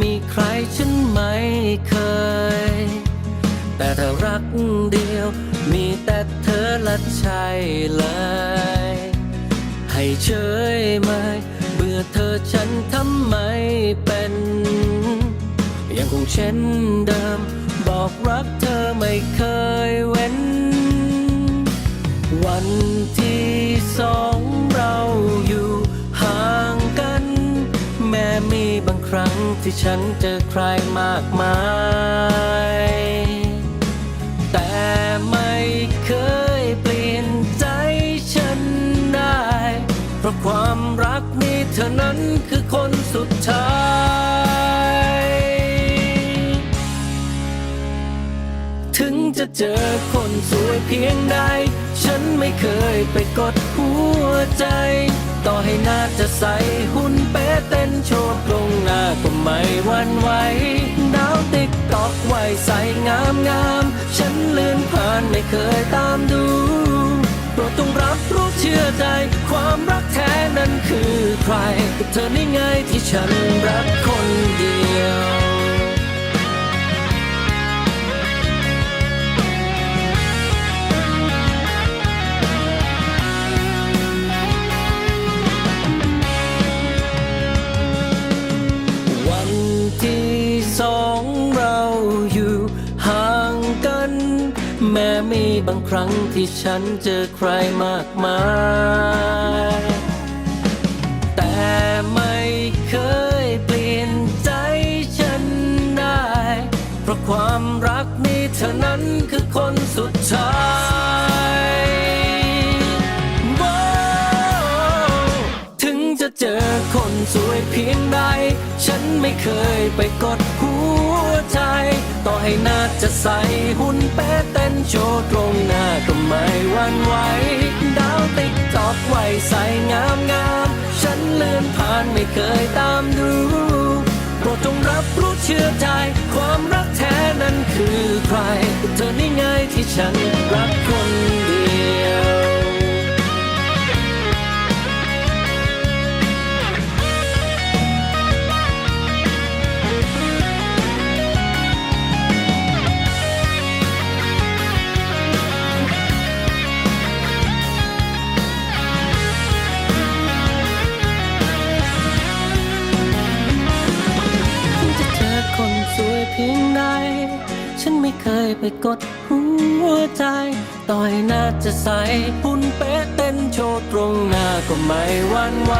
มีใครฉันไม่เคย แต่ถ้ารักเดียว มีแต่เธอละใช่เลย ให้เฉยไหมเบื่อเธอฉันทำไมเป็น ยังคงเช่นเดิม บอกรักเธอไม่เคยเว้น วันที่สอง ที่ฉันเจอใครมากมาย แต่ไม่เคยเปลี่ยนใจฉันได้ เพราะความรักนี้เธอนั้นคือคนสุดท้าย จะเจอคนสวยเพียงใด ฉันไม่เคยไปกดหัวใจ ต่อให้หน้าจะใสหุ่นเป๊ะเต้นโชว์ตรงหน้าก็ไม่หวันไหวดาวติ๊กตอกไวใสงามงามฉันเลื่อนผ่านไม่เคยตามดูโปรดต้องรับรู้เชื่อใจ ความรักแท้นั้นคือใครกับเธอนี่ไงที่ฉันรักคนเดียว แม้มีบางครั้งที่ฉันเจอใครมากมาย แต่ไม่เคยเปลี่ยนใจฉันได้ เพราะความรักนี้เธอนั้นคือคนสุดท้ายถึงจะเจอคนสวยเพียงใด ฉันไม่เคยไปกดหัว ให้หน้าจะใสหุ่นเป๊ะเต้นโชว์ตรงหน้าก็ไม่หวันไหวดาวติ๊กตอกไว้ใสงามงามฉันเลื่อนผ่านไม่เคยตามดูโปรดจงรับรู้เชื่อใจ ความรักแท้นั้นคือใครเธอนี่ไงที่ฉันรักคน เพียงใด ฉันไม่เคยไปกดหัวใจต่อยหน้าจะใสหุ่นเป๊ะเต้นโชว์ตรงหน้าก็ไม่หวั่นไหว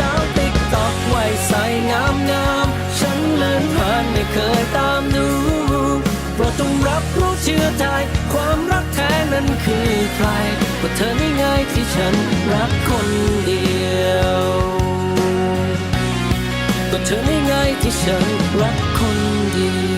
ดาวติ๊กตอกไว้ใสงามงามๆฉันเลื่อนผ่านไม่เคยตามดูโปรดจงรับรู้เชื่อใจ ความรักแท้นั้นคือใครก็เธอนี่ไงที่ฉันรักคนเดียวก็เธอไม่ไงที่ฉันรักคน เดียว